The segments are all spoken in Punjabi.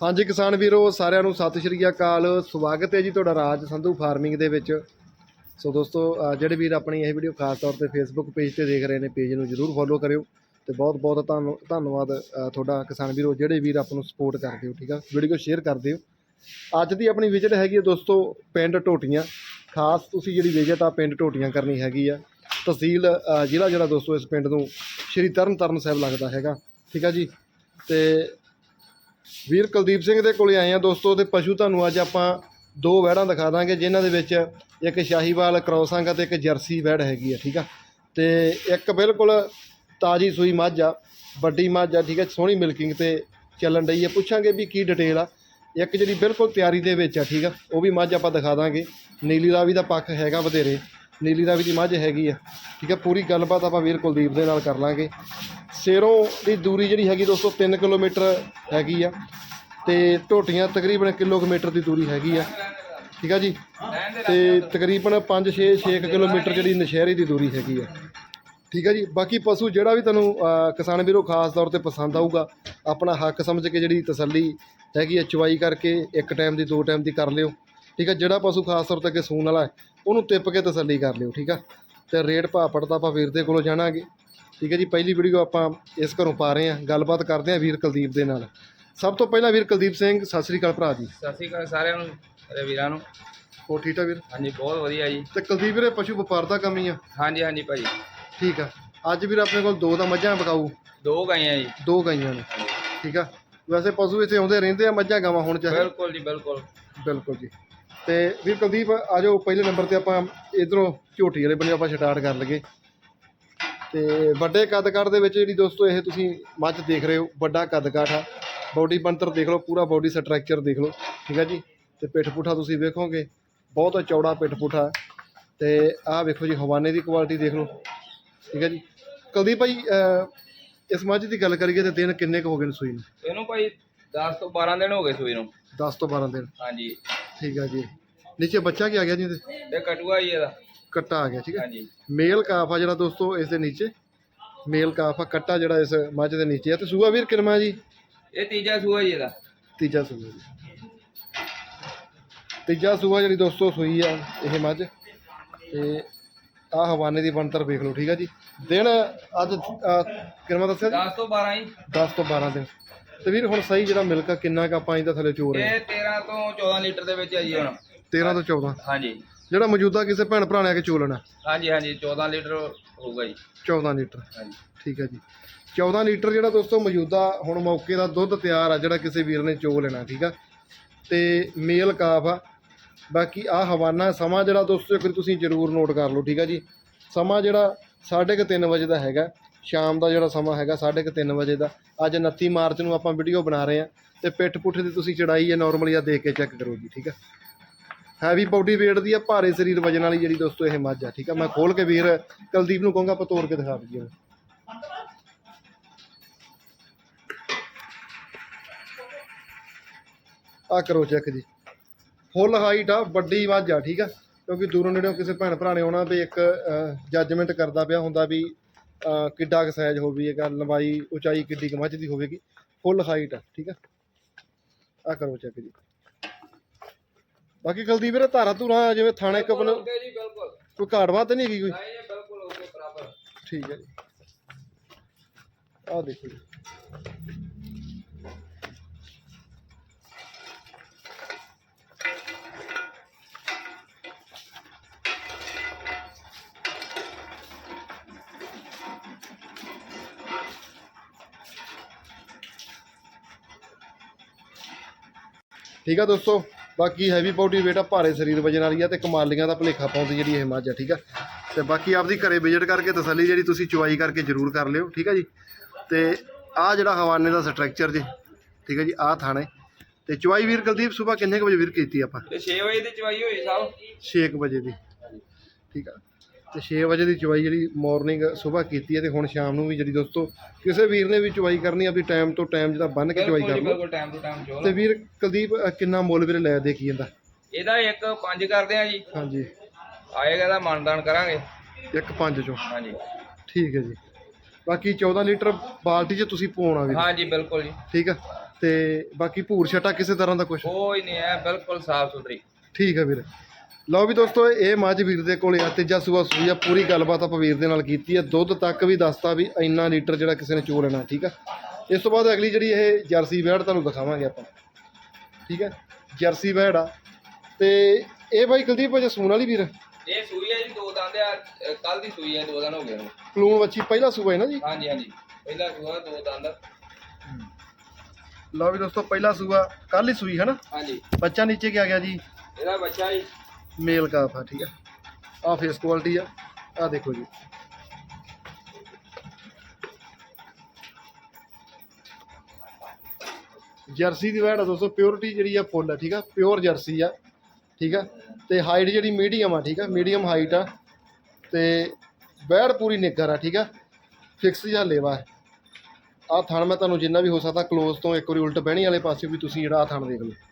ਹਾਂਜੀ ਕਿਸਾਨ ਵੀਰੋ, ਸਾਰਿਆਂ ਨੂੰ ਸਤਿ ਸ਼੍ਰੀ ਅਕਾਲ। ਸਵਾਗਤ ਹੈ ਜੀ ਤੁਹਾਡਾ ਰਾਜ ਸੰਧੂ ਫਾਰਮਿੰਗ ਦੇ ਵਿੱਚ। ਸੋ ਦੋਸਤੋ ਜਿਹੜੇ ਵੀਰ ਆਪਣੀ ਇਹ ਵੀਡੀਓ ਖਾਸ ਤੌਰ ਤੇ ਫੇਸਬੁੱਕ ਪੇਜ ਤੇ ਦੇਖ ਰਹੇ ਨੇ ਪੇਜ ਨੂੰ ਜਰੂਰ ਫੋਲੋ ਕਰਿਓ ਤੇ ਬਹੁਤ ਬਹੁਤ ਤੁਹਾਨੂੰ ਧੰਨਵਾਦ ਤੁਹਾਡਾ ਕਿਸਾਨ ਵੀਰੋ, ਜਿਹੜੇ ਵੀਰ ਆਪ ਨੂੰ ਸਪੋਰਟ ਕਰਦੇ ਹੋ, ਠੀਕ ਆ? ਵੀਡੀਓ ਸ਼ੇਅਰ ਕਰਦੇ ਹੋ। ਅੱਜ ਦੀ ਆਪਣੀ ਵਿਜ਼ਿਟ ਹੈਗੀ ਹੈ ਦੋਸਤੋ, ਪਿੰਡ ਟੋਟੀਆਂ ਖਾਸ ਤੁਸੀਂ ਜਿਹੜੀ ਵਿਜ਼ਿਟ ਆ, ਪਿੰਡ ਟੋਟੀਆਂ ਕਰਨੀ ਹੈਗੀ ਆ। ਤਹਿਸੀਲ ਜ਼ਿਲ੍ਹਾ ਜਿਹੜਾ ਦੋਸਤੋ ਇਸ ਪਿੰਡ ਨੂੰ ਸ਼੍ਰੀ ਤਰਨਤਾਰਨ ਸਾਹਿਬ ਲੱਗਦਾ ਹੈਗਾ, ਠੀਕ ਆ ਜੀ? ਤੇ ਵੀਰ ਕੁਲਦੀਪ ਸਿੰਘ ਦੇ ਕੋਲੇ ਆਏ ਆ ਦੋਸਤੋ ਤੇ ਪਸ਼ੂ ਤੁਹਾਨੂੰ ਅੱਜ ਆਪਾਂ ਦੋ ਵੈੜਾਂ ਦਿਖਾ ਦਾਂਗੇ, ਜਿਨ੍ਹਾਂ ਦੇ ਵਿੱਚ ਇੱਕ ਸ਼ਾਹੀਵਾਲ ਕ੍ਰੋਸਾਂਗ ਅਤੇ ਇੱਕ ਜਰਸੀ ਵੈੜ ਹੈਗੀ ਆ, ਠੀਕ ਆ? ਤੇ ਇੱਕ ਬਿਲਕੁਲ ਤਾਜੀ ਸੂਈ ਮੱਝ ਆ, ਵੱਡੀ ਮੱਝ ਆ, ਠੀਕ ਆ? ਸੋਹਣੀ ਮਿਲਕਿੰਗ ਤੇ ਚੱਲਣ ਡਈ ਆ। ਪੁੱਛਾਂਗੇ ਵੀ ਕੀ ਡਿਟੇਲ ਆ। ਇੱਕ ਜਿਹੜੀ ਬਿਲਕੁਲ ਤਿਆਰੀ ਦੇ ਵਿੱਚ ਆ, ਠੀਕ ਆ? ਉਹ ਵੀ ਮੱਝ ਆਪਾਂ ਦਿਖਾ ਦਾਂਗੇ। ਨੀਲੀ ਰਾਵੀ ਦਾ ਪੱਖ ਹੈਗਾ ਵਧੇਰੇ ਨੀਲੀ ਰਾਵੀ ਦੀ ਮੱਝ ਹੈਗੀ ਆ। ਠੀਕ ਆ, ਪੂਰੀ ਗੱਲਬਾਤ ਆਪਾਂ ਵੀਰ ਕੁਲਦੀਪ ਦੇ ਨਾਲ ਕਰ ਲਾਂਗੇ। ਸੇਰੋਂ ਦੀ ਦੂਰੀ ਜਿਹੜੀ ਹੈਗੀ ਦੋਸਤੋ 3 ਕਿਲੋਮੀਟਰ ਹੈਗੀ ਆ ਤੇ ਟੋਟੀਆਂ ਤਕਰੀਬਨ ਕਿਲੋਮੀਟਰ ਦੀ ਦੂਰੀ ਹੈਗੀ ਆ। ਠੀਕ ਆ ਜੀ? ਤੇ ਤਕਰੀਬਨ 5-6 6 ਕਿਲੋਮੀਟਰ ਜਿਹੜੀ ਨਸ਼ਹਿਰੀ ਦੀ ਦੂਰੀ ਹੈਗੀ ਆ। ਠੀਕ ਆ ਜੀ? ਬਾਕੀ ਪਸ਼ੂ ਜਿਹੜਾ ਵੀ ਤੁਹਾਨੂੰ ਕਿਸਾਨ ਵੀਰੋ, ਖਾਸ ਤੌਰ ਤੇ ਪਸੰਦ ਆਊਗਾ, ਆਪਣਾ ਹੱਕ ਸਮਝ ਕੇ ਜਿਹੜੀ ਤਸੱਲੀ ਹੈਗੀ ਆ ਚਵਾਈ ਕਰਕੇ ਇੱਕ ਟਾਈਮ ਦੀ, ਦੋ ਟਾਈਮ ਦੀ ਕਰ ਲਿਓ। ਠੀਕ ਆ ਜਿਹੜਾ ਪਸ਼ੂ ਖਾਸ ਤੌਰ ਤੇ ਅੱਗੇ ਸੂਣ ਵਾਲਾ ਹੈ ਉਹਨੂੰ ਟਿੱਪ ਕੇ ਤਸੱਲੀ ਕਰ ਲਿਓ ਠੀਕ ਆ। ਤੇ ਰੇਟ ਭਾਅ ਪੜਦਾ ਆਪਾਂ ਵੀਰ ਦੇ ਕੋਲੋਂ ਜਾਣਾਂਗੇ। ਠੀਕ ਹੈ ਜੀ ਪਹਿਲੀ ਵੀਡੀਓ ਆਪਾਂ ਇਸ ਘਰੋਂ ਪਾ ਰਹੇ ਹਾਂ ਗੱਲਬਾਤ ਕਰਦੇ ਹਾਂ ਵੀਰ ਕੁਲਦੀਪ ਦੇ ਨਾਲ। ਸਭ ਤੋਂ ਪਹਿਲਾਂ ਵੀਰ ਕੁਲਦੀਪ ਸਿੰਘ ਸਤਿ ਸ੍ਰੀ ਅਕਾਲ ਭਰਾ ਜੀ। ਸਤਿ ਸ਼੍ਰੀ ਅਕਾਲ ਸਾਰਿਆਂ ਨੂੰ ਮੇਰੇ ਵੀਰਾਂ ਨੂੰ। ਹੋਰ ਠੀਕ ਆ ਵੀਰ? ਹਾਂਜੀ ਬਹੁਤ ਵਧੀਆ ਜੀ। ਤੇ ਕੁਲਦੀਪ ਵੀਰੇ ਪਸ਼ੂ ਵਪਾਰ ਦਾ ਕੰਮ ਹੀ ਆ। ਹਾਂਜੀ ਹਾਂਜੀ ਭਾਜੀ। ਠੀਕ ਆ ਅੱਜ ਵੀਰ ਆਪਣੇ ਕੋਲ ਦੋ ਦਾ ਮੱਝਾਂ ਬਕਾਊ ਦੋ ਗਾਈਆਂ ਜੀ। ਦੋ ਗਾਈਆਂ ਨੇ ਠੀਕ ਆ। ਵੈਸੇ ਪਸ਼ੂ ਇੱਥੇ ਆਉਂਦੇ ਰਹਿੰਦੇ ਆ ਮੱਝਾਂ ਗਾਵਾਂ ਹੁਣ ਚਾਹੇ। ਬਿਲਕੁਲ ਜੀ ਬਿਲਕੁਲ। ਬਿਲਕੁਲ ਜੀ। ਤੇ ਵੀਰ ਕੁਲਦੀਪ ਆਜੋ ਪਹਿਲੇ ਨੰਬਰ ਤੇ ਆਪਾਂ ਇਧਰੋਂ ਝੋਟੀ ਵਾਲੇ ਬੰਨੇ ਆਪਾਂ ਸਟਾਰਟ ਕਰ ਲਈਏ ਤੇ ਵੱਡੇ ਕੱਦ ਕਾਠ ਦੇ ਵਿੱਚ ਜਿਹੜੀ ਦੋਸਤੋ ਇਹ ਤੁਸੀਂ ਮੱਝ ਦੇਖ ਰਹੇ ਹੋ ਵੱਡਾ ਕੱਦ ਕਾਠ ਆ। ਬਾਡੀ ਬਣਤਰ ਦੇਖ ਲਓ ਪੂਰਾ ਬਾਡੀ ਸਟਰਕਚਰ ਦੇਖ ਲਓ ਠੀਕ ਆ ਜੀ? ਤੇ ਪਿੱਠ ਪੁੱਠਾ ਤੁਸੀਂ ਵੇਖੋਗੇ ਬਹੁਤ ਚੌੜਾ ਪਿੱਠ ਪੁੱਠਾ। ਹੈ। ਤੇ ਆਹ ਵੇਖੋ ਜੀ ਹਵਾਨੇ ਦੀ ਕੁਆਲਿਟੀ ਦੇਖ ਲਓ ਠੀਕ ਆ ਜੀ? ਕੁਲਦੀਪ ਭਾਈ ਇਸ ਮੱਝ ਦੀ ਗੱਲ ਕਰੀਏ ਤੇ ਦਿਨ ਕਿੰਨੇ ਕੁ ਹੋ ਗਏ ਨੇ ਸੂਈ ਨੂੰ? ਇਹਨੂੰ ਭਾਈ 10 ਤੋਂ 12 ਦਿਨ ਹੋ ਗਏ ਸੂਈ ਨੂੰ। 10 ਤੋਂ 12 ਦਿਨ। ਹਾਂਜੀ। ਠੀਕ ਆ ਜੀ। ਨੀਚੇ ਬੱਚਾ ਕੀ ਆ ਗਿਆ ਜੀ ਇਹਦੇ? ਤੇ ਕਟੂਆ ਜੀ ਇਹਦਾ। ਕੱਟਾ ਆ ਗਿਆ ਠੀਕ ਹੈ ਹਾਂਜੀ। ਮੇਲ ਕਾਫ ਆ ਜਿਹੜਾ ਦੋਸਤੋ ਇਸ ਦੇ ਨੀਚੇ। ਮੇਲ ਕਾਫ ਆ ਕੱਟਾ ਜਿਹੜਾ ਇਸ ਮੱਝ ਦੇ ਨੀਚੇ ਆ। ਤੇ ਸੂਆ ਵੀਰ ਕਿਰਮਾ ਜੀ? ਇਹ ਤੀਜਾ ਸੂਆ ਜੀ ਇਹਦਾ। ਤੀਜਾ ਸੂਆ ਜੀ। ਤੀਜਾ ਸੂਆ ਜਿਹੜੀ ਦੋਸਤੋ ਸੂਈ ਆ ਇਹ ਮੱਝ। ਤੇ ਆ ਹਵਾਨੇ ਦੀ ਬਣਤਰ ਵੇਖ ਲਓ ਠੀਕ ਆ ਜੀ। ਦਿਨ ਅੱਜ ਅਹ, ਕਿਰਮਾ ਦੱਸਿਆ ਜੀ? 10 ਤੋਂ 12 ਜੀ। 10 ਤੋਂ 12 ਦਿਨ। ਤੇ ਵੀਰ ਹੁਣ ਸਹੀ ਜਿਹੜਾ ਮਿਲਕ ਆ ਕਿੰਨਾ ਕ ਆਪਾਂ ਇਹਦਾ ਥੱਲੇ ਚੋਰ ਰਹੇ ਇਹ 13 ਤੋਂ 14 ਲੀਟਰ ਦੇ ਵਿੱਚ ਹੈ ਜੀ ਹੁਣ। 13 ਤੋਂ 14 ਹਾਂਜੀ। ਜਿਹੜਾ ਮੌਜੂਦਾ ਕਿਸੇ ਭੈਣ ਭਰਾ ਨੇ ਆ ਕੇ ਚੋਲਣਾ? ਹਾਂਜੀ ਹਾਂਜੀ 14 ਲੀਟਰ ਹੋਊਗਾ ਜੀ। 14 ਲੀਟਰ। ਹਾਂਜੀ। ਠੀਕ ਹੈ ਜੀ। 14 ਲੀਟਰ ਜਿਹੜਾ ਦੋਸਤੋ ਮੌਜੂਦਾ ਹੁਣ ਮੌਕੇ ਦਾ ਦੁੱਧ ਤਿਆਰ ਆ ਜਿਹੜਾ ਕਿਸੇ ਵੀਰ ਨੇ ਚੋ ਲੈਣਾ ਠੀਕ ਆ? ਤੇ ਮੇਲ ਕਾਫ ਆ। ਬਾਕੀ ਆ ਹਵਾਨਾ ਸਮਾਂ ਜਿਹੜਾ ਦੋਸਤੋ ਇੱਕ ਵਾਰੀ ਤੁਸੀਂ ਜ਼ਰੂਰ ਨੋਟ ਕਰ ਲਓ ਠੀਕ ਆ ਜੀ? ਸਮਾਂ ਜਿਹੜਾ 3:30 ਵਜੇ ਦਾ ਹੈਗਾ। ਸ਼ਾਮ ਦਾ ਜਿਹੜਾ ਸਮਾਂ ਹੈਗਾ 3:30 ਵਜੇ ਦਾ। ਅੱਜ 29 ਮਾਰਚ ਨੂੰ ਆਪਾਂ ਵੀਡੀਓ ਬਣਾ ਰਹੇ ਹਾਂ ਤੇ ਪਿੱਠ ਪੁੱਠ ਦੀ ਤੁਸੀਂ ਚੜਾਈ ਹੈ ਨਾਰਮਲੀ ਆ ਦੇਖ ਕੇ ਚੈੱਕ ਕਰੋ ਜੀ, ਠੀਕ ਆ? ਹੈਵੀ ਬਾਡੀ weight ਦੀ ਆ, ਭਾਰੇ ਸਰੀਰ ਵਜਨ ਵਾਲੀ ਜਿਹੜੀ ਦੋਸਤੋ ਇਹ ਮੱਝ ਆ, ਠੀਕ ਆ? ਮੈਂ ਖੋਲ ਕੇ ਵੀਰ ਕਲਦੀਪ ਨੂੰ ਕਹੂੰਗਾ ਆਪਾਂ ਤੋੜ ਕੇ ਦਿਖਾ ਦਈਏ। ਆ ਕਰੋ ਚੈੱਕ ਜੀ। ਫੁੱਲ ਹਾਈਟ ਆ, ਵੱਡੀ ਮੱਝ ਆ, ਠੀਕ ਆ? ਕਿਉਂਕਿ ਦੂਰੋਂ ਨੇੜਿਓਂ ਕਿਸੇ ਭੈਣ ਭਰਾ ਨੇ ਆਉਣਾ ਤੇ ਇੱਕ ਜੱਜਮੈਂਟ ਕਰਦਾ ਪਿਆ ਹੁੰਦਾ ਵੀ ਕਿੱਡਾ ਕੁ ਸਾਈਜ਼ ਹੋਵੇਗਾ ਲੰਬਾਈ ਉਚਾਈ ਕਿੱਡੀ ਕੁ ਮੱਝ ਦੀ ਹੋਵੇਗੀ ਫੁੱਲ ਹਾਈਟ ਆ ਠੀਕ ਆ? ਆ ਕਰੋ ਚੈੱਕ ਜੀ। ਬਾਕੀ ਕੁਲਦੀਪ ਵੀਰੇ ਧਾਰਾ ਧੂਰਾ ਜਿਵੇਂ ਥਾਣੇ ਕਪਨ ਓਕੇ ਜੀ ਬਿਲਕੁਲ। ਕੋਈ ਘਾੜਵਾ ਤਾਂ ਨਹੀਂ ਹੈਗੀ ਕੋਈ? ਨਹੀਂ ਬਿਲਕੁਲ ਓਕੇ ਬਰਾਬਰ। ਠੀਕ ਹੈ ਜੀ। ਆਹ ਦੇਖੋ ਜੀ। ਠੀਕ ਆ ਦੋਸਤੋ ਬਾਕੀ ਹੈਵੀ ਬਾਡੀ weight ਆ ਭਾਰੇ ਸਰੀਰ ਵਜਨ ਵਾਲੀ ਆ ਤੇ ਕਮਾਲੀਆਂ ਦਾ ਭਲੇਖਾ ਪਾਉਂਦੀ ਜਿਹੜੀ ਇਹ ਮੱਝ ਆ ਠੀਕ ਆ? ਤੇ ਬਾਕੀ ਆਪਦੀ ਘਰੇ ਵਿਜ਼ਿਟ ਕਰਕੇ ਤਸੱਲੀ ਜਿਹੜੀ ਤੁਸੀਂ ਚੁਆਈ ਕਰਕੇ ਜ਼ਰੂਰ ਕਰ ਲਿਓ ਠੀਕ ਆ ਜੀ? ਤੇ ਆ ਜਿਹੜਾ ਹਵਾਨੇ ਦਾ ਸਟਰਕਚਰ ਜੀ ਠੀਕ ਆ ਜੀ ਆ ਥਾਣੇ ਤੇ ਚੁਆਈ ਵੀਰ ਕੁਲਦੀਪ ਸਵੇਰ ਕਿੰਨੇ ਵਜੇ ਵੀਰ ਕੀਤੀ ਆਪਾਂ? ਤੇ 6 ਵਜੇ ਦੀ ਚਵਾਈ ਹੋਈ ਸਾਹਿਬ। 6 ਵਜੇ ਦੀ ਠੀਕ ਆ। ਤੇ 6 ਵਜੇ ਦੀ ਚੁਆਈ ਜਿਹੜੀ ਮਾਰਨਿੰਗ ਸਵੇਰ ਕੀਤੀ ਹੈ ਤੇ ਹੁਣ ਸ਼ਾਮ ਨੂੰ ਵੀ ਜਿਹੜੀ ਦੋਸਤੋ ਕਿਸੇ ਵੀਰ ਨੇ ਵੀ ਚੁਆਈ ਕਰਨੀ ਆਪਣੀ ਟਾਈਮ ਤੋਂ ਟਾਈਮ ਜਿਹੜਾ ਬੰਨ ਕੇ ਬਿਲਕੁਲ ਕਰ ਜੀ ਲਓ। ਬਿਲਕੁਲ ਟਾਈਮ ਟੂ ਟਾਈਮ ਚੋਲ ਤੇ ਵੀਰ ਕੁਲਦੀਪ ਕਿੰਨਾ ਮੁੱਲ ਵੀਰੇ ਲੈ ਦੇ ਕੀ ਜਾਂਦਾ ਇਹਦਾ ਇੱਕ ਪੰਜ ਕਰਦੇ ਆ ਜੀ। ਹਾਂਜੀ। ਆਏਗਾ ਦਾ ਮਾਨਦਾਨ ਕਰਾਂਗੇ। ਇੱਕ ਪੰਜ ਚੋਂ। ਹਾਂਜੀ। ਠੀਕ ਹੈ ਜੀ। ਬਾਕੀ 14 ਲੀਟਰ ਬਾਲਟੀ 'ਚ ਤੁਸੀਂ ਪਾਉਣਾ ਵੀ ਹਾਂਜੀ ਬਿਲਕੁਲ ਜੀ। ਠੀਕ ਆ? ਤੇ ਬਾਕੀ ਭੂਰ ਛਟਾ ਕਿਸੇ ਤਰ੍ਹਾਂ ਦਾ ਕੁਝ ਕੋਈ ਨਹੀਂ ਹੈ ਬਿਲਕੁਲ ਸਾਫ਼ ਸੁਥਰੀ। ਠੀਕ ਹੈ ਵੀਰ। ਲਓ ਵੀ ਦੋਸਤੋ ਇਹ ਮੱਝ ਵੀਰ ਦੇ ਕੋਲੇ ਆ ਤੀਜਾ ਸੂਆ ਸੂਈ ਆ ਪੂਰੀ ਗੱਲਬਾਤ ਆਪਾਂ ਵੀਰ ਦੇ ਨਾਲ ਕੀਤੀ ਹੈ ਦੁੱਧ ਤੱਕ ਵੀ ਦੱਸਤਾ ਵੀ ਇੰਨਾ ਲੀਟਰ ਜਿਹੜਾ ਕਿਸੇ ਨੇ ਚੋ ਲੈਣਾ ਠੀਕ ਆ? ਇਸ ਤੋਂ ਬਾਅਦ ਅਗਲੀ ਜਿਹੜੀ ਇਹ ਜਰਸੀ ਵੈੜ ਤੁਹਾਨੂੰ ਦਿਖਾਵਾਂਗੇ ਆਪਾਂ। ਠੀਕ ਹੈ ਜਰਸੀ ਵੈੜ ਆ। ਤੇ ਇਹ ਬਾਈ ਕੁਲਦੀਪ ਭਾਜੀ ਸੂਣ ਵਾਲੀ ਵੀਰ? ਇਹ ਸੂਈ ਹੈ ਜੀ ਦੋ ਦੰਦ ਆ ਕੱਲ ਦੀ ਸੂਈ ਹੈ ਦੋ ਦਿਨ ਹੋ ਗਏ ਉਹਨੂੰ। ਕਲੂਣ ਵੱਛੀ ਪਹਿਲਾ ਸੂਆ ਹੈ ਨਾ ਜੀ? ਹਾਂਜੀ ਹਾਂਜੀ। ਪਹਿਲਾ ਸੂਆ ਦੋ ਦੰਦ। ਲਓ ਵੀ ਦੋਸਤੋ ਪਹਿਲਾ ਸੂਆ ਕੱਲ ਹੀ ਸੂਈ ਹੈ ਨਾ? ਹਾਂਜੀ। ਬੱਚਾ ਨੀਚੇ ਗਿਆ ਗਿਆ ਜੀ? ਇਹਦਾ ਬੱਚਾ ਜੀ ਮੇਲ ਕਾਫ ਆ, ਠੀਕ ਆ। ਆ ਫੇਸ ਕੁਆਲਿਟੀ ਆ ਆ ਦੇਖੋ ਜੀ। ਜਰਸੀ ਦੀ ਵੈੜ ਆ ਦੋਸਤੋ ਪਿਓਰਿਟੀ ਜਿਹੜੀ ਆ ਫੁੱਲ ਆ, ਠੀਕ ਆ ਪਿਓਰ ਜਰਸੀ ਆ, ਠੀਕ ਆ। ਤੇ ਹਾਈਟ ਜਿਹੜੀ ਮੀਡੀਅਮ ਆ, ਠੀਕ ਆ ਮੀਡੀਅਮ ਹਾਈਟ ਆ। ਤੇ ਵੈੜ ਪੂਰੀ ਨਿੱਗਰ ਆ, ਠੀਕ ਆ। ਫਿਕਸ ਜਾਂ ਲੇਵਾ ਹੈ। ਆ ਥਣ ਮੈਂ ਤੁਹਾਨੂੰ ਜਿੰਨਾ ਵੀ ਹੋ ਸਕਦਾ ਕਲੋਜ਼ ਤੋਂ ਇੱਕ ਵਾਰੀ ਉਲਟ ਬਹਿਣੀ ਵਾਲੇ ਪਾਸੇ ਵੀ ਤੁਸੀਂ ਜਿਹੜਾ ਆ ਥਣ ਦੇਖ ਲਓ।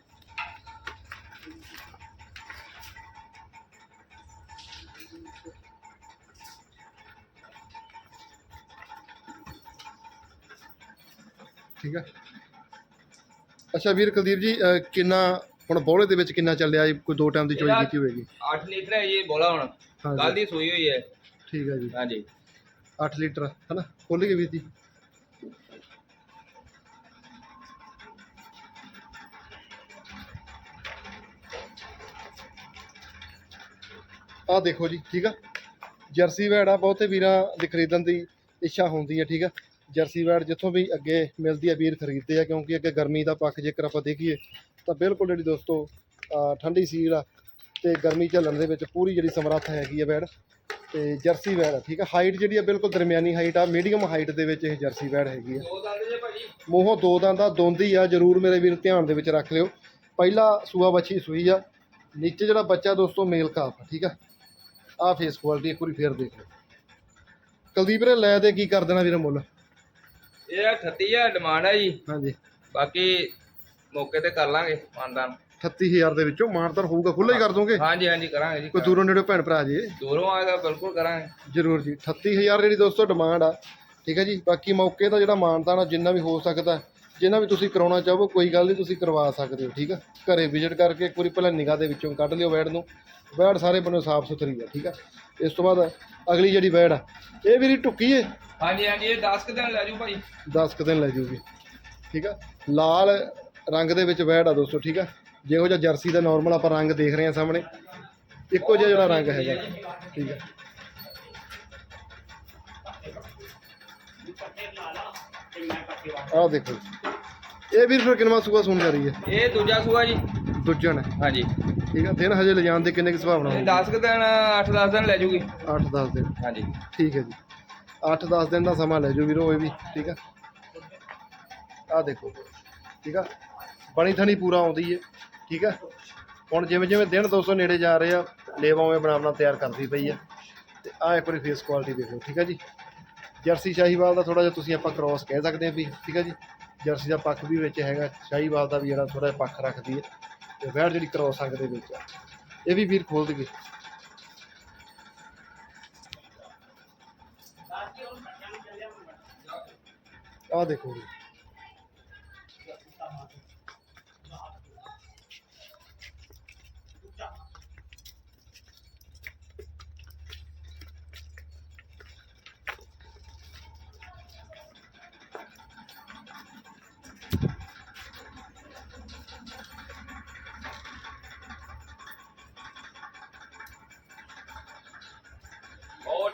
ਠੀਕ ਆ। ਅੱਛਾ ਵੀਰ ਕੁਲਦੀਪ ਜੀ ਅਹ ਕਿੰਨਾ ਹੁਣ ਬੋਲੇ ਦੇ ਵਿੱਚ ਕਿੰਨਾ ਚੱਲਿਆ ਜੀ? ਕੋਈ ਦੋ ਟਾਈਮ ਦੀ ਚੋਈ ਕੀਤੀ ਹੋਏਗੀ? 8 ਲੀਟਰ ਹੈ ਜੀ ਬੋਲਾ ਹੁਣ। ਕੱਲ ਹਾਂਜੀ ਦੀ ਸੂਈ ਹੋਈ ਹੈ। ਠੀਕ ਹੈ ਜੀ। ਹਾਂਜੀ। 8 ਲੀਟਰ ਹਨਾ? ਖੁੱਲ ਗਈ ਵੀਰ ਜੀ। ਆਹ ਦੇਖੋ ਜੀ ਠੀਕ ਆ। ਜਰਸੀ ਵੈੜ ਆ ਬਹੁਤੇ ਵੀਰਾਂ ਦੇ ਖਰੀਦਣ ਦੀ ਇੱਛਾ ਹੁੰਦੀ ਹੈ ਠੀਕ ਆ। ਜਰਸੀ ਵੈੜ ਜਿੱਥੋਂ ਵੀ ਅੱਗੇ ਮਿਲਦੀ ਹੈ ਵੀਰ ਖਰੀਦਦੇ ਆ, ਕਿਉਂਕਿ ਅੱਗੇ ਗਰਮੀ ਦਾ ਪੱਖ ਜੇਕਰ ਆਪਾਂ ਦੇਖੀਏ, ਤਾਂ ਬਿਲਕੁਲ ਜਿਹੜੀ ਦੋਸਤੋ ਠੰਡੀ ਸੀਲ ਆ ਤੇ ਗਰਮੀ ਝੱਲਣ ਦੇ ਵਿੱਚ ਪੂਰੀ ਜਿਹੜੀ ਸਮਰੱਥ ਹੈਗੀ ਆ ਵੈੜ ਤੇ ਜਰਸੀ ਵੈੜ ਆ ਠੀਕ ਆ? ਹਾਈਟ ਜਿਹੜੀ ਆ ਬਿਲਕੁਲ ਦਰਮਿਆਨੀ ਹਾਈਟ ਆ ਮੀਡੀਅਮ ਹਾਈਟ ਦੇ ਵਿੱਚ ਇਹ ਜਰਸੀ ਵੈੜ ਹੈਗੀ ਆ। ਦੋ ਦੰਦ ਜੇ ਮੂੰਹੋਂ ਦੋ ਦੰਦਾਂ ਦੋਂਦੀ ਆ, ਜਰੂਰ ਮੇਰੇ ਵੀਰ ਧਿਆਨ ਦੇ ਵਿੱਚ ਰੱਖ ਲਿਓ। ਪਹਿਲਾ ਸੂਆ ਬੱਚੀ ਸੂਈ ਆ, ਨੀਚੇ ਜਿਹੜਾ ਬੱਚਾ ਦੋਸਤੋ ਮੇਲ ਕਾਫ ਆ, ਠੀਕ ਆ? ਆ ਫੇਸ ਕੁਆਲਿਟੀ ਇੱਕ ਵਾਰੀ ਫੇਰ ਦੇਖ ਲਓ। ਕੁਲਦੀਪ ਨੇ ਲੈ ਦੇ, ਕੀ ਕਰ ਦੇਣਾ ਵੀਰੇ ਮੁੱਲ? ਇਹ 38000 ਡਿਮਾਂਡ ਹੈ ਜੀ। ਹਾਂਜੀ। ਬਾਕੀ ਮੌਕੇ ਤੇ ਕਰ ਲਾਂਗੇ ਮਾਨਦਾਨ। 38000 ਦੇ ਵਿੱਚੋਂ ਮਾਨਤਰ ਹੋਊਗਾ ਖੁੱਲ੍ਹਾ ਹੀ ਕਰ ਦੋਗੇ? ਹਾਂਜੀ ਹਾਂਜੀ ਕਰਾਂਗੇ ਜੀ ਕੋਈ ਦੂਰੋਂ ਨੇੜੇ ਭੈਣ ਭਰਾ ਜੇ? ਦੂਰੋਂ ਆਏਗਾ ਬਿਲਕੁਲ ਕਰਾਂਗੇ। ਜ਼ਰੂਰ ਜੀ 38000 ਜਿਹੜੀ ਦੋਸਤੋ ਡਿਮਾਂਡ ਆ ਠੀਕ ਹੈ ਜੀ? ਬਾਕੀ ਮੌਕੇ ਦਾ ਜਿਹੜਾ ਮਾਨਤਾਨ ਆ ਜਿੰਨਾ ਵੀ ਹੋ ਸਕਦਾ ਜਿੰਨਾ ਵੀ ਤੁਸੀਂ ਕਰਾਉਣਾ ਚਾਹੋ ਕੋਈ ਗੱਲ ਨਹੀਂ ਤੁਸੀਂ ਕਰਵਾ ਸਕਦੇ ਹੋ ਠੀਕ ਆ? ਘਰੇ ਵਿਜ਼ਿਟ ਕਰਕੇ ਇੱਕ ਵਾਰੀ ਪਹਿਲਾਂ ਨਿਗਾਹ ਦੇ ਵਿੱਚੋਂ ਕੱਢ ਲਿਓ ਬੈਡ ਨੂੰ। ਬੈਡ ਸਾਰੇ ਬੰਨੋਂ ਸਾਫ਼ ਸੁਥਰੀ ਆ ਠੀਕ ਆ? ਇਸ ਤੋਂ ਬਾਅਦ ਅਗਲੀ ਜਿਹੜੀ ਬੈਡ ਆ ਇਹ ਵੀਰੀ ਟੁੱਕੀ ਏ ਹਾਂਜੀ ਹਾਂਜੀ ਇਹ 10 ਕੁ ਦਿਨ ਲੈ ਜੂ ਭਾਈ। 10 ਕੁ ਦਿਨ ਲੈ ਜੂਗੀ ਠੀਕ ਆ? ਲਾਲ ਰੰਗ ਦੇ ਵਿੱਚ ਬੈਡ ਆ ਦੋਸਤੋ ਠੀਕ ਆ? ਜਿਹੋ ਜਿਹਾ ਜਰਸੀ ਦਾ ਨਾਰਮਲ ਆਪਾਂ ਰੰਗ ਦੇਖ ਰਹੇ ਹਾਂ ਸਾਹਮਣੇ ਇੱਕੋ ਜਿਹਾ ਜਿਹੜਾ ਰੰਗ ਹੈਗਾ। ਠੀਕ ਆ? ਆਹ ਦੇਖੋ ਇਹ ਵੀਰ ਫਿਰ ਕਿੰਨਵਾ ਸੂਆ ਸੁਣ ਜਾ ਰਹੀ ਹੈ? ਇਹ ਦੂਜਾ ਸੂਆ ਜੀ। ਦੂਜਾ ਨੇ। ਹਾਂਜੀ। ਠੀਕ ਆ? ਦਿਨ ਹਜੇ ਲਿਜਾਣ ਦੇ ਕਿੰਨੇ ਕੁ ਸੁਭਾਵਨਾ ਇਹ ਹੋਊਗੀ 10 ਕੁ ਦਿਨ 8-10 ਦਿਨ ਲੈ ਜੂਗੀ 8-10 ਦਿਨ। ਹਾਂਜੀ। ਠੀਕ ਹੈ ਜੀ। 8-10 ਦਿਨ ਦਾ ਸਮਾਂ ਲੈ ਜਾਓ ਵੀਰੋ, ਇਹ ਵੀ, ਠੀਕ ਆ? ਆਹ ਦੇਖੋ, ਠੀਕ ਆ? ਬਣੀ ਥਣੀ ਪੂਰਾ ਆਉਂਦੀ ਹੈ ਠੀਕ ਆ? ਹੁਣ ਜਿਵੇਂ ਜਿਵੇਂ ਦਿਨ 200 ਨੇੜੇ ਜਾ ਰਹੇ ਆ, ਲੇਵਾ ਉਵੇਂ ਬਣਾ ਬਣਾ ਤਿਆਰ ਕਰਦੀ ਪਈ ਆ। ਤੇ ਆਹ ਇੱਕ ਵਾਰੀ ਫੇਸ ਕੁਆਲਿਟੀ ਦੇਖੋ ਠੀਕ ਆ ਜੀ? ਜਰਸੀ ਸ਼ਾਹੀਵਾਲ ਦਾ ਥੋੜਾ ਜਿਹਾ ਤੁਸੀਂ ਆਪਾਂ ਕ੍ਰੋਸ ਕਹਿ ਸਕਦੇ ਆ ਵੀ, ਠੀਕ ਆ ਜੀ? ਜਰਸੀ ਦਾ ਪੱਖ ਵੀ ਵਿੱਚ ਹੈਗਾ, ਸ਼ਾਹੀਵਾਲ ਦਾ ਵੀ ਜਿਹੜਾ ਥੋੜਾ ਜਿਹਾ ਪੱਖ ਰੱਖਦੀ ਹੈ ਤੇ ਵੈੜ ਜਿਹੜੀ ਕ੍ਰੋਸ ਅੰਗ ਦੇ ਵਿੱਚ ਆ। ਇਹ ਵੀ ਵੀਰ ਖੋਲ ਦਈਏ। ਆਹ ਦੇਖੋ ਜੀ।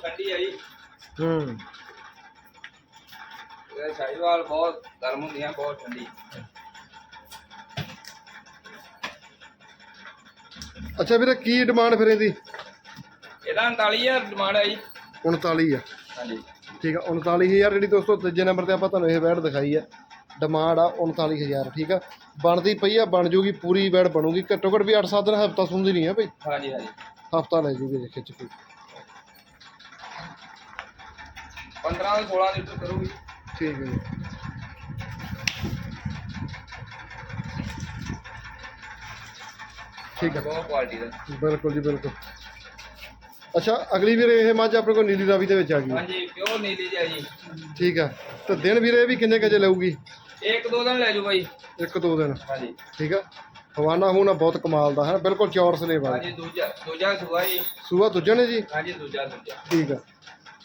ਠੰਡੀ ਜੀ। ਹੂੰ। ਇਹ ਸ਼ਾਹੀਵਾਲ ਬਹੁਤ ਗਰਮ ਹੁੰਦੀਆਂ ਬਹੁਤ ਠੰਡੀ। ਅੱਛਾ ਵੀਰੇ ਕੀ ਡਿਮਾਂਡ ਫਿਰ ਇਹਦੀ? ਇਹਦਾ 39000 ਡਿਮਾਂਡ ਹੈ ਜੀ। 39 ਆ। ਹਾਂਜੀ। ਠੀਕ ਆ 39000 ਜਿਹੜੀ ਦੋਸਤੋ ਤੀਜੇ ਨੰਬਰ ਤੇ ਆਪਾਂ ਤੁਹਾਨੂੰ ਇਹ ਵੈੜ ਦਿਖਾਈ ਆ। ਡਿਮਾਂਡ ਆ 39000 ਠੀਕ ਆ। ਬਣਦੀ ਪਈ ਆ ਬਣ ਜੂਗੀ ਪੂਰੀ ਵੈੜ ਬਣੂਗੀ। ਘੱਟੋ ਘੱਟ ਵੀ 8-7 ਦਿਨ ਹਫਤਾ ਸੁਣਦੀ ਨਹੀਂ ਆ ਬਈ। ਹਾਂਜੀ ਹਾਂਜੀ। ਹਫਤਾ ਲੈ ਜੂਗੀ ਜੇ ਖਿੱਚ ਕੇ। 15 ਤੋਂ 16 ਲੀਟਰ ਕਰੂਗੀ। ਠੀਕ ਹੈ ਠੀਕ ਹੈ। ਬਹੁਤ ਕੁਆਲਿਟੀ ਦਾ। ਬਿਲਕੁਲ ਜੀ ਬਿਲਕੁਲ। ਅੱਛਾ ਅਗਲੀ ਵੀਰੇ ਇਹ ਮੱਝ ਆਪਣੇ ਕੋਲ ਨੀਲੀ ਰਾਵੀ ਦੇ ਵਿੱਚ ਆ ਗਈ। ਹਾਂਜੀ ਪਿਓਰ ਨੀਲੀ ਜੀ ਹੈ ਜੀ। ਠੀਕ ਆ ਤੇ ਦਿਨ ਵੀਰੇ ਇਹ ਵੀ ਕਿੰਨੇ ਕਜੇ ਲਊਗੀ? ਇੱਕ ਦੋ ਦਿਨ ਲੈ ਜਾਓ ਬਾਈ। ਇੱਕ ਦੋ ਦਿਨ। ਹਾਂਜੀ। ਠੀਕ ਆ ਹਵਾਨਾ ਹੂਨਾ ਬਹੁਤ ਕਮਾਲ ਦਾ ਹੈ ਬਿਲਕੁਲ ਹਾਂਜੀ ਦੂਜਾ ਦੂਜਾ ਸੂਆ ਜੀ। ਸੂਆ ਦੂਜਾ ਨੇ ਜੀ? ਹਾਂਜੀ ਦੂਜਾ ਦੂਜਾ। ਠੀਕ ਆ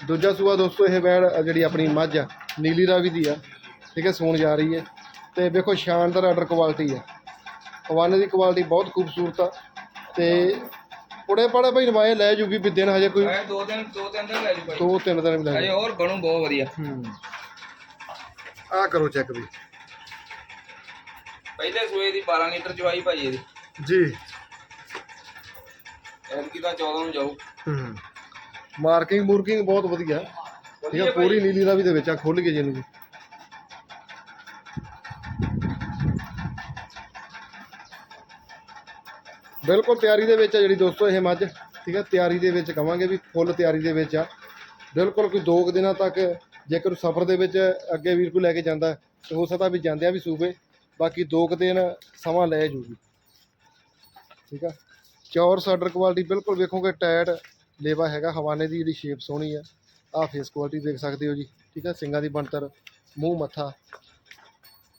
ਦੂਜਾ ਸੂਆ ਦੋਸਤੋ ਇਹ ਆ ਜਿਹੜੀ ਆਪਣੀ ਮੱਝ ਆ ਨੀਲੀ ਰਾਵੀ ਦੀ ਆ ਠੀਕ ਹੈ ਸੂਣ ਜਾ ਰਹੀ ਹੈ ਤੇ ਵੇਖੋ ਸ਼ਾਨਦਾਰ ਆਰਡਰ ਕੁਆਲਿਟੀ ਆ ਹਵਾਨੇ ਦੀ ਕੁਆਲਿਟੀ ਬਹੁਤ ਖੂਬਸੂਰਤ ਆ ਤੇ ਪੁੜੇ ਪੜੇ ਭਾਈ ਨਵਾਏ ਲੈ ਜੂਗੀ ਵੀ ਦਿਨ ਹਜੇ ਕੋਈ ਮੈਂ ਦੋ ਦਿਨ ਦੋ ਤਿੰਨ ਦਿਨ ਲੈ ਜਾਓ ਬਾਈ ਦੋ ਤਿੰਨ ਦਿਨ ਲੈ ਜਾਊ। ਹੋਰ ਬਣੂ ਬਹੁਤ ਵਧੀਆ। ਹੂੰ ਆ ਕਰੋ ਚੈੱਕ ਵੀ। ਪਹਿਲੇ ਸੂਏ ਦੀ 12 ਲੀਟਰ ਚਵਾਈ ਭਾਈ ਇਹਦੀ। ਜੀ। ਐਤਕੀ ਤਾਂ 14 ਨੂੰ ਜਾਊ। ਹੂੰ। ਮਾਰਕਿੰਗ ਮੂਰਕਿੰਗ ਬਹੁਤ ਵਧੀਆ। ਠੀਕ ਹੈ। ਪੂਰੀ ਨੀਲੀ ਰਾਵੀ ਦੇ ਵਿੱਚ ਆ ਖੁੱਲ ਕੇ ਜਿਹਨੂੰ ਬਿਲਕੁਲ ਤਿਆਰੀ ਦੇ ਵਿੱਚ ਆ ਜਿਹੜੀ ਦੋਸਤੋ ਇਹ ਮੱਝ ਠੀਕ ਹੈ ਤਿਆਰੀ ਦੇ ਵਿੱਚ ਕਵਾਂਗੇ ਵੀ ਫੁੱਲ ਤਿਆਰੀ ਦੇ ਵਿੱਚ ਆ। ਬਿਲਕੁਲ ਕੋਈ ਦੋ ਕੁ ਦਿਨਾਂ ਤੱਕ ਜੇਕਰ ਸਫ਼ਰ ਦੇ ਵਿੱਚ ਅੱਗੇ ਵੀਰ ਕੋਈ ਲੈ ਕੇ ਜਾਂਦਾ ਤੇ ਹੋ ਸਕਦਾ ਵੀ ਜਾਂਦਿਆਂ ਵੀ ਸੂਬੇ ਬਾਕੀ ਦੋ ਕੁ ਦਿਨ ਸਮਾਂ ਲੈ ਜੂਗੀ। ਠੀਕ ਆ? ਚੌਰ ਸਾਡਰ ਕੁਆਲਿਟੀ ਬਿਲਕੁਲ ਵੇਖੋਗੇ ਟਾਇਟ ਲੇਵਾ ਹੈਗਾ ਹਵਾਨੇ ਦੀ ਜਿਹੜੀ ਸ਼ੇਪ ਸੋਹਣੀ ਆ। ਆਹ ਫੇਸ ਕੁਆਲਿਟੀ ਦੇਖ ਸਕਦੇ ਹੋ ਜੀ, ਠੀਕ ਹੈ ਸਿੰਗਾਂ ਦੀ ਬਣਤਰ, ਮੂੰਹ, ਮੱਥਾ,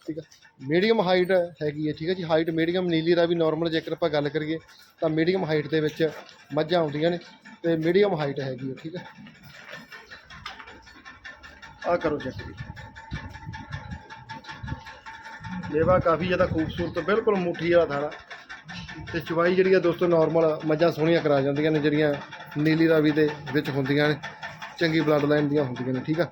ਠੀਕ ਹੈ ਮੀਡੀਅਮ ਹਾਈਟ ਹੈਗੀ ਹੈ, ਠੀਕ ਹੈ ਜੀ ਹਾਈਟ ਮੀਡੀਅਮ ਨੀਲੀ ਦਾ ਵੀ ਨਾਰਮਲ ਜੇਕਰ ਆਪਾਂ ਗੱਲ ਕਰੀਏ, ਤਾਂ ਮੀਡੀਅਮ ਹਾਈਟ ਦੇ ਵਿੱਚ ਮੱਝਾਂ ਆਉਂਦੀਆਂ ਨੇ ਤੇ ਮੀਡੀਅਮ ਹਾਈਟ ਹੈਗੀ ਹੈ, ਠੀਕ ਹੈ ਆ ਕਰੋ ਚੈੱਕ ਜੀ। ਲੇਵਾ ਕਾਫੀ ਜ਼ਿਆਦਾ ਖੂਬਸੂਰਤ, ਬਿਲਕੁਲ ਮੁੱਠੀ ਵਾਲਾ ਥਾਲਾ। ਤੇ ਚਵਾਈ ਜਿਹੜੀ ਆ ਦੋਸਤੋ ਨਾਰਮਲ ਮੱਝਾਂ ਸੋਹਣੀਆਂ ਕਰਾ ਜਾਂਦੀਆਂ ਨੇ, ਜਿਹੜੀਆਂ ਨੀਲੀ ਰਾਵੀ ਦੇ ਵਿੱਚ ਹੁੰਦੀਆਂ ਨੇ। ਚੰਗੀ ਬਲੱਡ ਲਾਈਨ ਦੀਆਂ ਹੁੰਦੀਆਂ ਨੇ ਠੀਕ ਆ?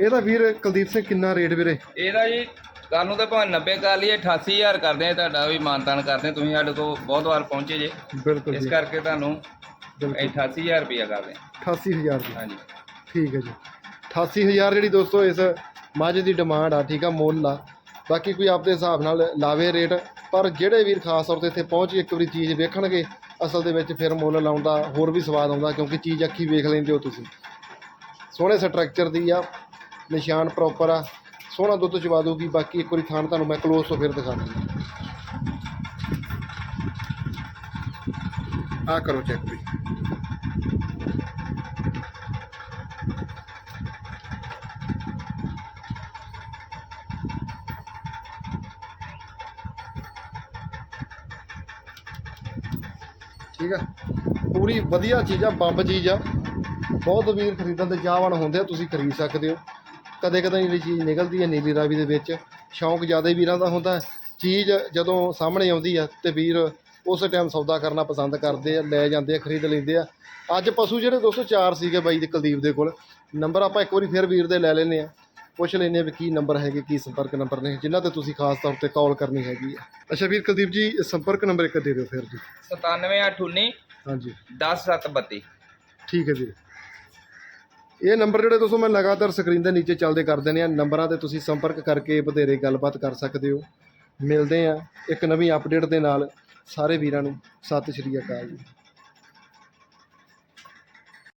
ਇਹਦਾ ਵੀਰ ਕੁਲਦੀਪ ਸਿੰਘ ਕਿੰਨਾ ਰੇਟ ਵੀਰੇ? ਇਹਦਾ ਜੀ ਕੱਲ ਨੂੰ ਤਾਂ ਭਾਵੇਂ 90 ਕਰ ਲਈਏ 88000 ਕਰਦੇ ਆ ਤੁਹਾਡਾ ਵੀ ਮਾਨਤਾਨ ਕਰਦੇ ਆ ਤੁਸੀਂ ਸਾਡੇ ਕੋਲ ਬਹੁਤ ਵਾਰ ਪਹੁੰਚੇ ਜੇ। ਬਿਲਕੁਲ ਇਸ ਜੀ। ਕਰਕੇ ਤੁਹਾਨੂੰ ਬਿਲਕੁਲ। 88000 ਰੁਪਇਆ ਕਰਦੇ ਆ 88000 ਦੀ ਹਾਂਜੀ। ਠੀਕ ਹੈ ਜੀ। 88000 ਜਿਹੜੀ ਦੋਸਤੋ ਇਸ ਮੱਝ ਦੀ ਡਿਮਾਂਡ ਆ ਠੀਕ ਆ ਮੁੱਲ ਆ। ਬਾਕੀ ਕੋਈ ਆਪਦੇ ਹਿਸਾਬ ਨਾਲ ਲਾਵੇ ਰੇਟ ਪਰ ਜਿਹੜੇ ਵੀਰ ਖਾਸ ਤੌਰ ਤੇ ਇੱਥੇ ਪਹੁੰਚ ਕੇ ਇੱਕ ਵਾਰੀ ਚੀਜ਼ ਵੇਖਣਗੇ ਅਸਲ ਦੇ ਵਿੱਚ ਫਿਰ ਮੁੱਲ ਲਾਉਣ ਦਾ ਹੋਰ ਵੀ ਸਵਾਦ ਆਉਂਦਾ ਕਿਉਂਕਿ ਚੀਜ਼ ਅੱਖੀ ਵੇਖ ਲੈਂਦੇ ਹੋ ਤੁਸੀਂ। ਸੋਹਣੇ ਸਟਰਕਚਰ ਦੀ ਆ, ਨਿਸ਼ਾਨ ਪ੍ਰੋਪਰ ਆ, ਸੋਹਣਾ ਦੁੱਧ ਚਵਾ ਦੂਗੀ ਬਾਕੀ ਇੱਕ ਵਾਰੀ ਥਾਣ ਤੁਹਾਨੂੰ ਮੈਂ ਕਲੋਜ਼ ਤੋਂ ਫਿਰ ਦਿਖਾ ਦਿੰਦਾ। ਆ ਕਰੋ ਚੈੱਕ ਵੀ। ਠੀਕ ਆ? ਪੂਰੀ ਵਧੀਆ ਚੀਜ਼ ਆ, ਬੰਬ ਚੀਜ਼ ਆ। ਬਹੁਤ ਵੀਰ ਖਰੀਦਣ ਦੇ ਚਾਹਵਾਨ ਹੁੰਦੇ ਆ ਤੁਸੀਂ ਖਰੀਦ ਸਕਦੇ ਹੋ। ਕਦੇ ਕਦੇ ਜਿਹੜੀ ਚੀਜ਼ ਨਿਕਲਦੀ ਹੈ ਨੀਲੀ ਰਾਵੀ ਦੇ ਵਿੱਚ ਸ਼ੌਂਕ ਜ਼ਿਆਦਾ ਵੀਰਾਂ ਦਾ ਹੁੰਦਾ। ਚੀਜ਼ ਜਦੋਂ ਸਾਹਮਣੇ ਆਉਂਦੀ ਆ ਤੇ ਵੀਰ ਉਸ ਟਾਈਮ ਸੌਦਾ ਕਰਨਾ ਪਸੰਦ ਕਰਦੇ ਆ ਲੈ ਜਾਂਦੇ ਆ ਖਰੀਦ ਲੈਂਦੇ ਆ। ਅੱਜ ਪਸ਼ੂ ਜਿਹੜੇ ਦੋਸਤੋ ਚਾਰ ਸੀਗੇ ਬਾਈ ਦੇ ਕੁਲਦੀਪ ਦੇ ਕੋਲ। ਨੰਬਰ ਆਪਾਂ ਇੱਕ ਵਾਰੀ ਫਿਰ ਵੀਰ ਦੇ ਲੈ ਲੈਨੇ ਆ। ਪੁੱਛ ਲੈਨੇ ਆ ਵੀ ਕੀ ਨੰਬਰ ਹੈਗੇ ਕੀ ਸੰਪਰਕ ਨੰਬਰ ਨੇ ਜਿਨ੍ਹਾਂ ਤੇ ਤੁਸੀਂ ਖਾਸ ਤੌਰ ਤੇ ਕਾਲ ਕਰਨੀ ਹੈਗੀ ਆ। ਅੱਛਾ ਵੀਰ ਕੁਲਦੀਪ ਜੀ ਸੰਪਰਕ ਨੰਬਰ ਇੱਕ ਦੇ ਦਿਓ ਫਿਰ ਜੀ। 97819 ਹਾਂਜੀ। 10732 ਠੀਕ ਹੈ ਵੀਰ। ਇਹ ਨੰਬਰ ਜਿਹੜੇ ਦੋਸਤੋ ਮੈਂ ਲਗਾਤਾਰ ਸਕਰੀਨ ਦੇ ਨੀਚੇ ਚੱਲਦੇ ਕਰ ਦਿੰਦੇ ਆ ਨੰਬਰਾਂ ਤੇ ਤੁਸੀਂ ਸੰਪਰਕ ਕਰਕੇ ਵਧੇਰੇ ਗੱਲਬਾਤ ਕਰ ਸਕਦੇ ਹੋ। ਮਿਲਦੇ ਆ ਇੱਕ ਨਵੀਂ ਅਪਡੇਟ ਦੇ ਨਾਲ। ਸਾਰੇ ਵੀਰਾਂ ਨੂੰ ਸਤਿ ਸ਼੍ਰੀ ਅਕਾਲ ਜੀ।